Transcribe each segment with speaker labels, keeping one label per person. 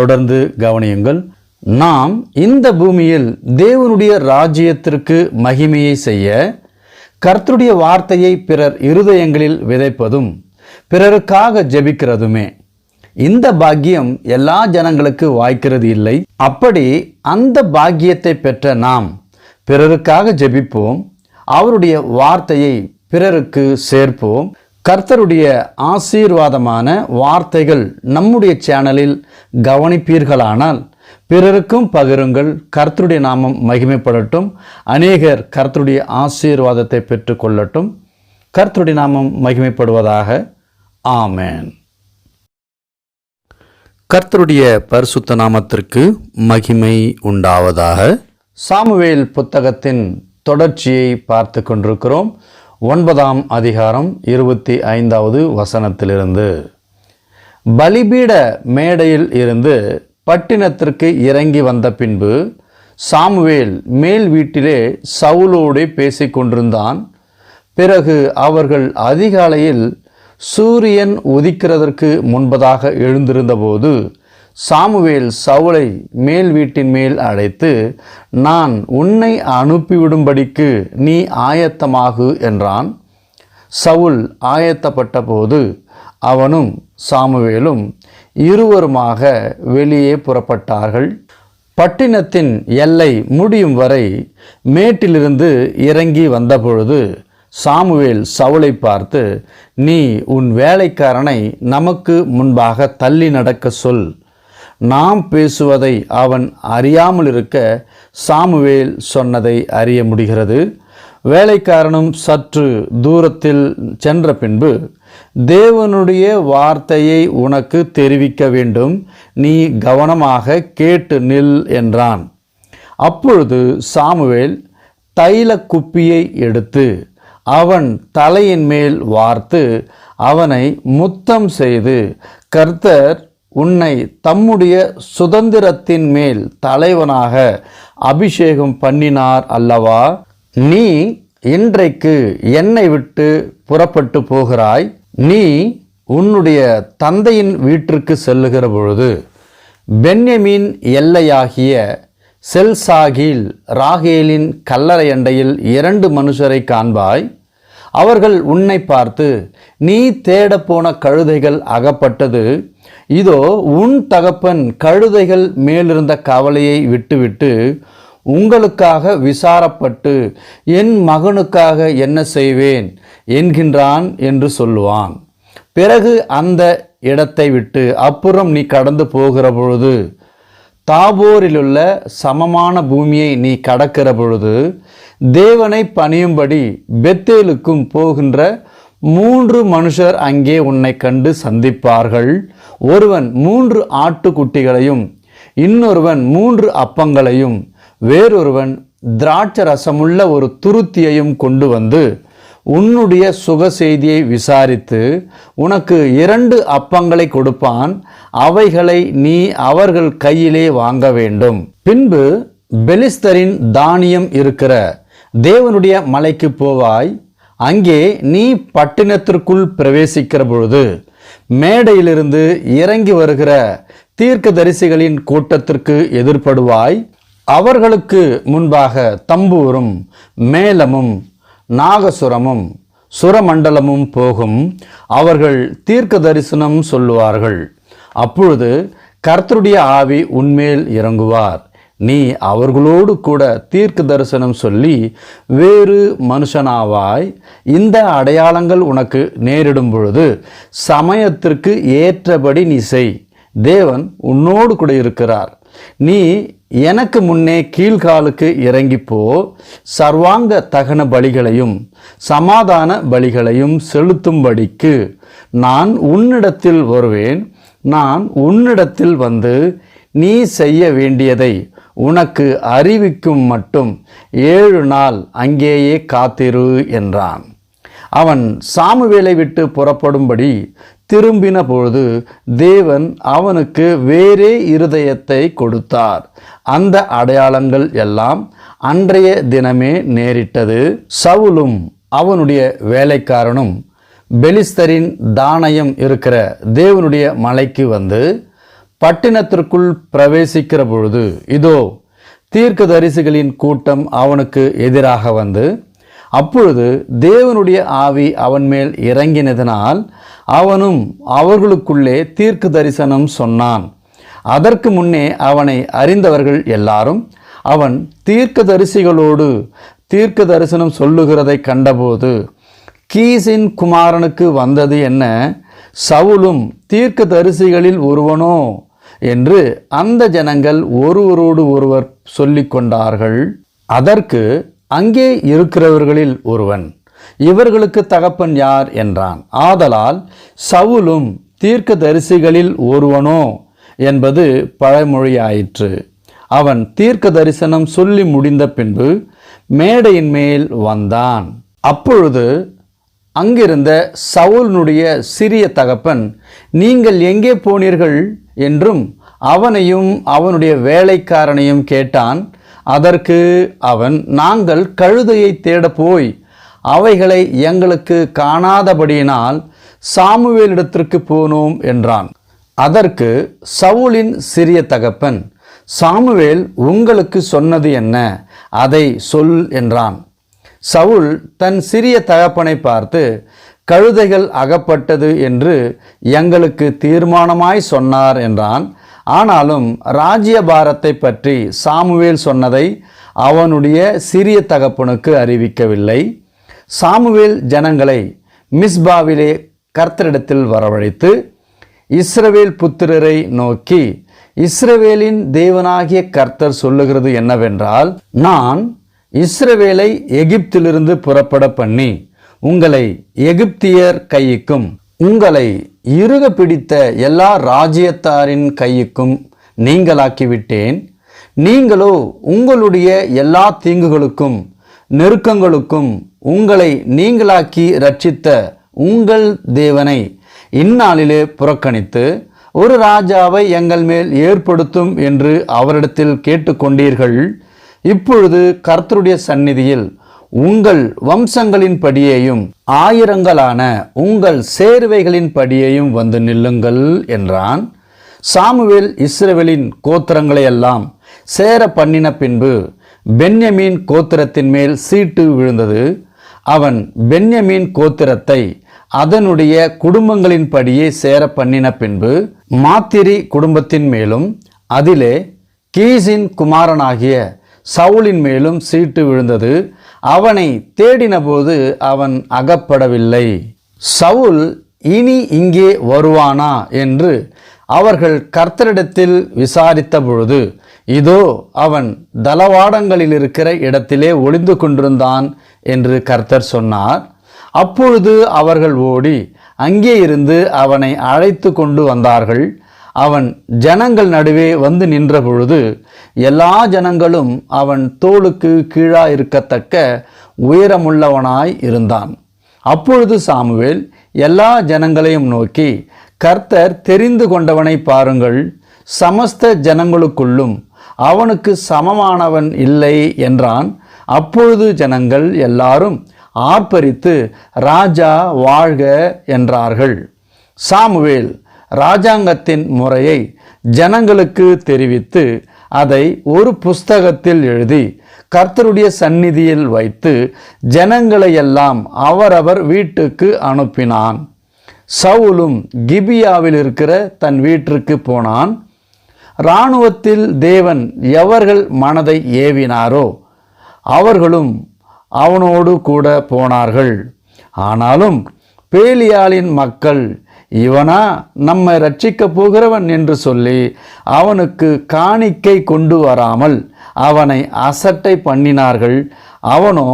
Speaker 1: தொடர்ந்து கவனியுங்கள். நாம் இந்த பூமியில் தேவனுடைய ராஜ்யத்திற்கு மகிமையை செய்ய கர்த்தருடைய வார்த்தையை பிறர் இருதயங்களில் விதைப்பதும் பிறருக்காக ஜெபிக்கிறதுமே. இந்த பாக்கியம் எல்லா ஜனங்களுக்கு வாய்க்கிறது இல்லை. அப்படி அந்த பாக்கியத்தை பெற்ற நாம் பிறருக்காக ஜெபிப்போம். அவருடைய வார்த்தையை பிறருக்கு சேர்ப்போம். கர்த்தருடைய ஆசீர்வாதமான வார்த்தைகள் நம்முடைய சேனலில் கவனிப்பீர்களானால் பிறருக்கும் பகிருங்கள். கர்த்தருடைய நாமம் மகிமைப்படட்டும். அநேகர் கர்த்தருடைய ஆசீர்வாதத்தை பெற்றுக்கொள்ளட்டும். கர்த்தருடைய நாமம் மகிமைப்படுவதாக. ஆமென். கர்த்தருடைய பரிசுத்த நாமத்திற்கு மகிமை உண்டாவதாக. சாமுவேல் புத்தகத்தின் தொடர்ச்சியை பார்த்து கொண்டிருக்கிறோம். ஒன்பதாம் அதிகாரம் இருபத்தி ஐந்தாவது வசனத்திலிருந்து. பலிபீட மேடையில் இருந்து பட்டினத்திற்கு இறங்கி வந்த பின்பு சாமுவேல் மேல் வீட்டிலே சவுலோடு பேசிக்கொண்டிருந்தான் பிறகு அவர்கள் அதிகாலையில் சூரியன் உதிக்கிறதற்கு முன்பதாக எழுந்திருந்தபோது சாமுவேல் சவுளை மேல் வீட்டின் மேல் அழைத்து நான் உன்னை அனுப்பிவிடும்படிக்கு நீ ஆயத்தமாகு என்றான். சவுல் ஆயத்தப்பட்ட போது அவனும் சாமுவேலும் இருவருமாக வெளியே புறப்பட்டார்கள். பட்டினத்தின் எல்லை முடியும் வரை மேட்டிலிருந்து இறங்கி வந்தபொழுது சாமுவேல் சவுளை பார்த்து நீ உன் வேலைக்காரனை நமக்கு முன்பாக தள்ளி நடக்க சொல். நாம் பேசுவதை அவன் அறியாமல் இருக்க சாமுவேல் சொன்னதை அறிய முடிகிறது. வேலைக்காரனும் சற்று தூரத்தில் சென்ற பின்பு தேவனுடைய வார்த்தையை உனக்கு தெரிவிக்க வேண்டும். நீ கவனமாக கேட்டு நில் என்றான். அப்பொழுது சாமுவேல் தைல குப்பியை எடுத்து அவன் தலையின் மேல் வார்த்து அவனை முத்தம் செய்து கர்த்தர் உன்னை தம்முடைய சுதந்திரத்தின் மேல் தலைவனாக அபிஷேகம் பண்ணினார் அல்லவா? நீ இன்றைக்கு என்னை விட்டு புறப்பட்டு போகிறாய்? நீ உன்னுடைய தந்தையின் வீட்டிற்கு செல்லுகிற பொழுது பென்யமீன் எல்லையாகிய செல்சாகில் ராகேலின் கல்லறை அண்டையில் இரண்டு மனுஷரை காண்பாய். அவர்கள் உன்னை பார்த்து நீ தேடப்போன கழுதைகள் அகப்பட்டது இதோ உன் தகப்பன் கழுதைகள் மேலிருந்த கவலையை விட்டுவிட்டு உங்களுக்காக விசாரப்பட்டு என் மகனுக்காக என்ன செய்வேன் என்கின்றான் என்று சொல்லுவான். பிறகு அந்த இடத்தை விட்டு அப்புறம் நீ கடந்து போகிற பொழுது தாபோரிலுள்ள சமமான பூமியை நீ கடக்கிற பொழுது தேவனை பணியும்படி பெத்தேலுக்கும் போகின்ற மூன்று மனுஷர் அங்கே உன்னை கண்டு சந்திப்பார்கள். ஒருவன் மூன்று ஆட்டுக்குட்டிகளையும் இன்னொருவன் மூன்று அப்பங்களையும் வேறொருவன் திராட்சை ரசமுள்ள ஒரு துருத்தியையும் கொண்டு வந்து உன்னுடைய சுக செய்தியை விசாரித்து உனக்கு இரண்டு அப்பங்களை கொடுப்பான். அவைகளை நீ அவர்கள் கையிலே வாங்க வேண்டும். பின்பு பெலிஸ்தரின் தானியம் இருக்கிற தேவனுடைய மலைக்கு போவாய். அங்கே நீ பட்டினத்திற்குள் பிரவேசிக்கிற பொழுது மேடையிலிருந்து இறங்கி வருகிற தீர்க்கதரிசிகளின் கூட்டத்திற்கு எதிர்படுவாய். அவர்களுக்கு முன்பாக தம்பூரும் மேளமும் நாகசுரமும் சுரமண்டலமும் போகும். அவர்கள் தீர்க்க தரிசனம் சொல்லுவார்கள். அப்பொழுது கர்த்தருடைய ஆவி உன்மேல் இறங்குவார். நீ அவர்களோடு கூட தீர்க்க தரிசனம் சொல்லி வேறு மனுஷனாவாய் இந்த அடையாளங்கள் உனக்கு நேரிடும் பொழுது சமயத்திற்கு ஏற்றபடி நீ செய். தேவன் உன்னோடு கூட இருக்கிறார். நீ எனக்கு முன்னே கீழ்காலுக்கு இறங்கிப்போ. சர்வாங்க தகன பலிகளையும் சமாதான பலிகளையும் செலுத்தும்படிக்கு நான் உன்னிடத்தில் வருவேன். நான் உன்னிடத்தில் வந்து நீ செய்ய வேண்டியதை உனக்கு அறிவிக்கும் மட்டும் ஏழு நாள் அங்கேயே காத்திரு என்றான். அவன் சாமுவேலை விட்டு புறப்படும்படி திரும்பின பொழுது தேவன் அவனுக்கு வேறே இருதயத்தை கொடுத்தார். அந்த அடையாளங்கள் எல்லாம் அன்றைய தினமே நேரிட்டது. சவுலும் அவனுடைய வேலைக்காரனும் பெலிஸ்தரின் தானயம் இருக்கிற தேவனுடைய மலைக்கு வந்து பட்டினத்திற்குள் பிரவேசிக்கிற பொழுது இதோ தீர்க்கதரிசிகளின் கூட்டம் அவனுக்கு எதிராக வந்து அப்பொழுது தேவனுடைய ஆவி அவன் மேல் இறங்கினதனால் அவனும் அவர்களுக்குள்ளே தீர்க்க தரிசனம் சொன்னான். அதற்கு முன்னே அவனை அறிந்தவர்கள் எல்லாரும் அவன் தீர்க்க தரிசிகளோடு தீர்க்க தரிசனம் சொல்லுகிறதை கண்டபோது கீசின் குமாரனுக்கு வந்தது என்ன? சவுலும் தீர்க்க தரிசிகளில் ஒருவனோ? என்று அந்த ஜனங்கள் ஒருவரோடு ஒருவர் சொல்லிக்கொண்டார்கள் அதற்கு அங்கே இருக்கிறவர்களில் ஒருவன் இவர்களுக்கு தகப்பன் யார் என்றான். ஆதலால் சவுலும் தீர்க்க தரிசிகளில் ஒருவனோ என்பது பழமொழியாயிற்று. அவன் தீர்க்க தரிசனம் சொல்லி முடிந்த பின்பு மேடையின் மேல் வந்தான். அப்பொழுது அங்கிருந்த சவுலனுடைய சிறிய தகப்பன் நீங்கள் எங்கே போனீர்கள்? என்றும் அவனையும் அவனுடைய வேலைக்காரனையும் கேட்டான். அதற்கு அவன் நாங்கள் கழுதையை தேட போய் அவைகளை எங்களுக்கு காணாதபடியினால் சாமுவேலிடத்திற்கு போனோம் என்றான். அதற்கு சவுலின் சிறிய தகப்பன் சாமுவேல் உங்களுக்கு சொன்னது என்ன? அதை சொல் என்றான். சவுல் தன் சிறிய தகப்பனை பார்த்து கழுதைகள் அகப்பட்டது என்று எங்களுக்கு தீர்மானமாய் சொன்னார் என்றான். ஆனாலும் ராஜ்யபாரத்தை பற்றி சாமுவேல் சொன்னதை அவனுடைய சிறிய தகப்பனுக்கு அறிவிக்கவில்லை. சாமுவேல் ஜனங்களை மிஸ்பாவிலே கர்த்தரிடத்தில் வரவழைத்து இஸ்ரவேல் புத்திரரை நோக்கி இஸ்ரவேலின் தேவனாகிய கர்த்தர் சொல்லுகிறது என்னவென்றால் நான் இஸ்ரவேலை எகிப்திலிருந்து புறப்பட பண்ணி உங்களை எகிப்தியர் கையுக்கும் உங்களை இறுக பிடித்த எல்லா ராஜ்யத்தாரின் கையுக்கும் நீங்களாக்கிவிட்டேன். நீங்களோ உங்களுடைய எல்லா தீங்குகளுக்கும் நெருக்கங்களுக்கும் உங்களை நீங்களாக்கி ரட்சித்த உங்கள் தேவனை இந்நாளிலே புறக்கணித்து ஒரு ராஜாவை எங்கள் மேல் ஏற்படுத்தும் என்று அவரிடத்தில் கேட்டுக்கொண்டீர்கள். இப்பொழுது கர்த்தருடைய சந்நிதியில் உங்கள் வம்சங்களின் படியையும் ஆயிரங்களான உங்கள் சேர்வைகளின் படியையும் வந்து நில்லுங்கள் என்றான். சாமுவேல் இஸ்ரவேலின் கோத்திரங்களையெல்லாம் சேர பண்ணின பின்பு பென்யமீன் கோத்திரத்தின் மேல் சீட்டு விழுந்தது. அவன் பென்யமீன் கோத்திரத்தை அதனுடைய குடும்பங்களின்படியே சேர பண்ணின பின்பு மாத்திரி குடும்பத்தின் மேலும் அதிலே கீசின் குமாரனாகிய சவுலின் மேலும் சீட்டு விழுந்தது. அவனை தேடினபோது அவன் அகப்படவில்லை. சவுல் இனி இங்கே வருவானா என்று அவர்கள் கர்த்தரிடத்தில் விசாரித்த பொழுது இதோ அவன் தளவாடங்களில் இருக்கிற இடத்திலே ஒளிந்து கொண்டிருந்தான் என்று கர்த்தர் சொன்னார். அப்பொழுது அவர்கள் ஓடி அங்கே இருந்து அவனை அழைத்து கொண்டு வந்தார்கள். அவன் ஜனங்கள் நடுவே வந்து நின்ற பொழுது எல்லா ஜனங்களும் அவன் தோளுக்கு கீழா இருக்கத்தக்க உயரமுள்ளவனாய் இருந்தான். அப்பொழுது சாமுவேல் எல்லா ஜனங்களையும் நோக்கி கர்த்தர் தெரிந்து கொண்டவனை பாருங்கள். சமஸ்த ஜனங்களுக்குள்ளும் அவனுக்கு சமமானவன் இல்லை என்றான். அப்பொழுது ஜனங்கள் எல்லாரும் ஆர்ப்பரித்து ராஜா வாழ்க என்றார்கள். சாமுவேல் ராஜாங்கத்தின் முறையை ஜனங்களுக்கு தெரிவித்து அதை ஒரு புஸ்தகத்தில் எழுதி கர்த்தருடைய சந்நிதியில் வைத்து ஜனங்களையெல்லாம் அவரவர் வீட்டுக்கு அனுப்பினான். சவுலும் கிபியாவில் இருக்கிற தன் வீட்டிற்கு போனான். இராணுவத்தில் தேவன் எவர்கள் மனதை ஏவினாரோ அவர்களும் அவனோடு கூட போனார்கள். ஆனாலும் பேலியாளின் மக்கள் இவனா நம்மை ரட்சிக்கப் போகிறவன் என்று சொல்லி அவனுக்கு காணிக்கை கொண்டு வராமல் அவனை அசட்டை பண்ணினார்கள். அவனோ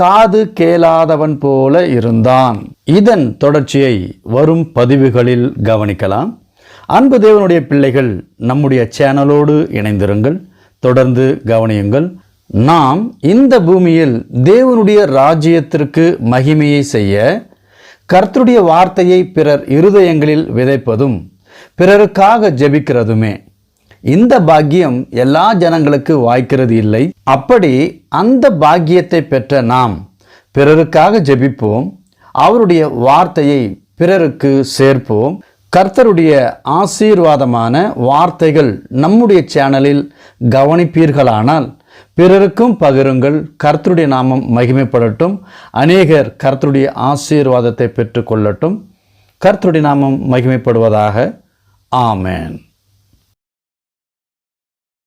Speaker 1: காது கேளாதவன் போல இருந்தான். இதன் தொடர்ச்சியை வரும் பதிவுகளில் கவனிக்கலாம். அன்பு தேவனுடைய பிள்ளைகள் நம்முடைய சேனலோடு இணைந்திருங்கள். தொடர்ந்து கவனியுங்கள். நாம் இந்த பூமியில் தேவனுடைய ராஜ்யத்திற்கு மகிமையை செய்ய கர்த்தருடைய வார்த்தையை பிறர் இருதயங்களில் விதைப்பதும் பிறருக்காக ஜெபிக்கிறதுமே. இந்த பாக்கியம் எல்லா ஜனங்களுக்கு வாய்க்கிறது இல்லை. அப்படி அந்த பாக்கியத்தை பெற்ற நாம் பிறருக்காக ஜெபிப்போம். அவருடைய வார்த்தையை பிறருக்கு சேர்ப்போம். கர்த்தருடைய ஆசீர்வாதமான வார்த்தைகள் நம்முடைய சேனலில் கவனிப்பீர்களானால் பிறருக்கும் பகிருங்கள். கர்த்தருடைய நாமம் மகிமைப்படட்டும். அநேகர் கர்த்தருடைய ஆசீர்வாதத்தை பெற்றுக்கொள்ளட்டும். கர்த்தருடைய நாமம் மகிமைப்படுவதாக. ஆமேன்.